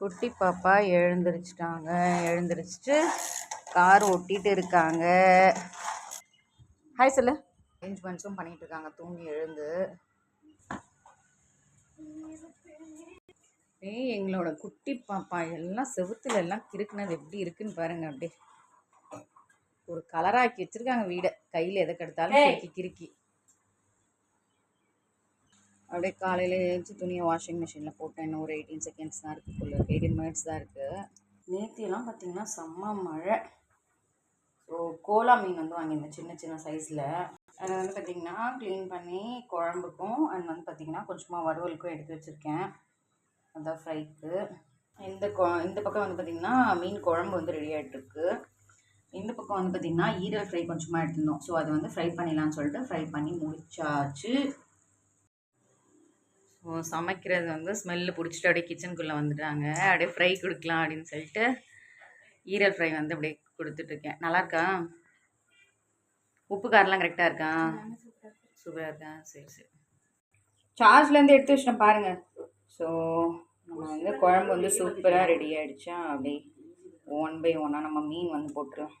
குட்டி பாப்பா எழுந்திரிச்சிட்டாங்க. எழுந்திரிச்சிட்டு கார் ஓட்டிட்டு இருக்காங்க. ஹாய் சொல்லு. அரேஞ்ச்மெண்ட்ஸும் பண்ணிட்டு இருக்காங்க. தூங்கி எழுந்து. ஏய் எங்களோட குட்டி பாப்பா எல்லாம் செவுத்துல எல்லாம் கிறுக்குனது எப்படி இருக்குன்னு பாருங்க அப்படியே. ஒரு கலராக்கி வச்சிருக்காங்க வீடை. கையில் எதை கெடுத்தாலும் கிறுக்கி கிறுக்கி. அப்படியே காலையில் எழுந்து துணியை வாஷிங் மிஷினில் போட்டேன். இன்னும் ஒரு எயிட்டீன் செகண்ட்ஸ் தான் இருக்குது ஃபுல்லு எயிட்டீன் மினிட்ஸ் தான் இருக்குது நேத்தியெல்லாம் பார்த்தீங்கன்னா செம்ம மழை. ஸோ கோலா மீன் வந்து வாங்கியிருந்தேன் சின்ன சின்ன சைஸில் அதை வந்து பார்த்திங்கன்னா க்ளீன் பண்ணி குழம்புக்கும் அண்ட் வந்து பார்த்திங்கன்னா கொஞ்சமாக வறுவலுக்கும் எடுத்து வச்சுருக்கேன். அதான் ஃப்ரைக்கு இந்த கொ இந்த பக்கம் வந்து பார்த்திங்கன்னா மீன் குழம்பு வந்து ரெடி ஆகிட்டுருக்கு இந்த பக்கம் வந்து பார்த்திங்கன்னா ஈரல் ஃப்ரை கொஞ்சமாக எடுத்திருந்தோம். ஸோ அதை வந்து ஃப்ரை பண்ணிடலான்னு சொல்லிட்டு ஃப்ரை பண்ணி முடிச்சாச்சு. சமைக்கிறது வந்து ஸ்மெல்லு பிடிச்சிட்டு அப்படியே கிச்சனுக்குள்ளே வந்துட்டாங்க. அப்படியே ஃப்ரை கொடுக்கலாம் அப்படின்னு சொல்லிட்டு ஈரல் ஃப்ரை வந்து அப்படியே கொடுத்துட்ருக்கேன் நல்லா இருக்கா? உப்பு காரெலாம் கரெக்டாக இருக்கா? சூப்பராக இருக்கா. சரி சரி. சார்ஜ்லேருந்து எடுத்து வச்சிட்டேன் பாருங்கள் ஸோ நம்ம வந்து குழம்பு வந்து சூப்பராக ரெடி ஆகிடுச்சா அப்படியே ஒன் பை ஒன்னாக நம்ம மீன் வந்து போட்டுருவோம்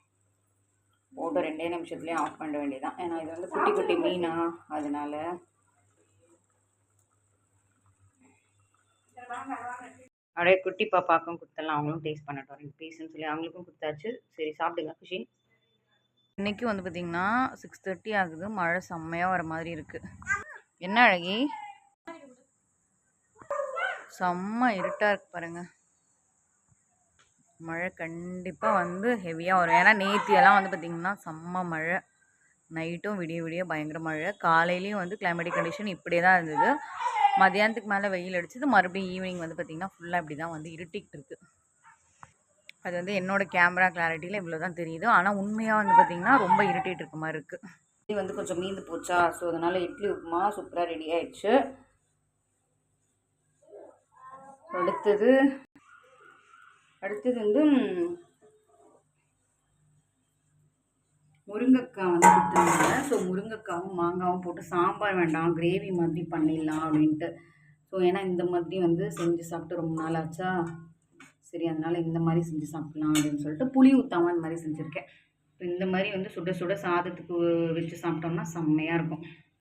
போட்டு ரெண்டே நிமிஷத்துலேயே ஆஃப் பண்ண வேண்டியதான் ஏன்னா இது வந்து குட்டி குட்டி மீனா. அதனால அப்படியே குட்டி பாப்பாக்கும் கொடுத்துடலாம். அவங்களும் டேஸ்ட் பண்ணட்டும். ரெண்டு பீஸ்ன்னு சொல்லி அவங்களுக்கும் கொடுத்தாச்சு. சரி சாப்பிடுங்க. குஷி. இன்றைக்கி வந்து பார்த்திங்கன்னா சிக்ஸ் தேர்ட்டி ஆகுது. மழை செம்மையாக வர மாதிரி இருக்குது என்ன அழகி? செம்ம இருட்டாக இருக்கு பாருங்கள் மழை கண்டிப்பாக வந்து ஹெவியாக வரும். ஏன்னா நேத்தியெல்லாம் வந்து பார்த்திங்கன்னா செம்ம மழை. நைட்டும் விடிய விடிய பயங்கர மழை. காலையிலையும் வந்து கிளைமேட்டிக் கண்டிஷன் இப்படியே தான் இருந்தது. மதியானத்துக்கு மேலே வெயில் அடிச்சது. மறுபடியும் ஈவினிங் வந்து பார்த்திங்கன்னா ஃபுல்லாக இப்படி தான் வந்து இருட்டிக்கிட்டு இருக்குது அது வந்து என்னோடய கேமரா கிளாரிட்டியில் இவ்வளோ தான் தெரியுது. ஆனால் உண்மையாக வந்து பார்த்திங்கன்னா ரொம்ப இருட்டிகிட்டு இருக்க மாதிரி இருக்குது இட்லி வந்து கொஞ்சம் மீந்து போச்சா? ஸோ அதனால் இட்லி உப்புமா சூப்பராக ரெடி ஆயிடுச்சு. அடுத்தது அடுத்தது வந்து முருங்கைக்காய் வந்து கொடுத்துருந்தாங்க ஸோ முருங்கைக்காவும் மாங்காவும் போட்டு சாம்பார் வேண்டாம் கிரேவி மாதிரி பண்ணிடலாம் அப்படின்ட்டு. ஸோ ஏன்னா இந்த மாதிரி வந்து செஞ்சு சாப்பிட்டு ரொம்ப நாள் ஆச்சா? சரி அதனால் இந்த மாதிரி செஞ்சு சாப்பிட்லாம் அப்படின்னு சொல்லிட்டு புளி ஊற்றாம இந்த மாதிரி செஞ்சுருக்கேன். இப்போ இந்த மாதிரி வந்து சுட சுட சாதத்துக்கு வச்சு சாப்பிட்டோம்னா செம்மையாக இருக்கும்.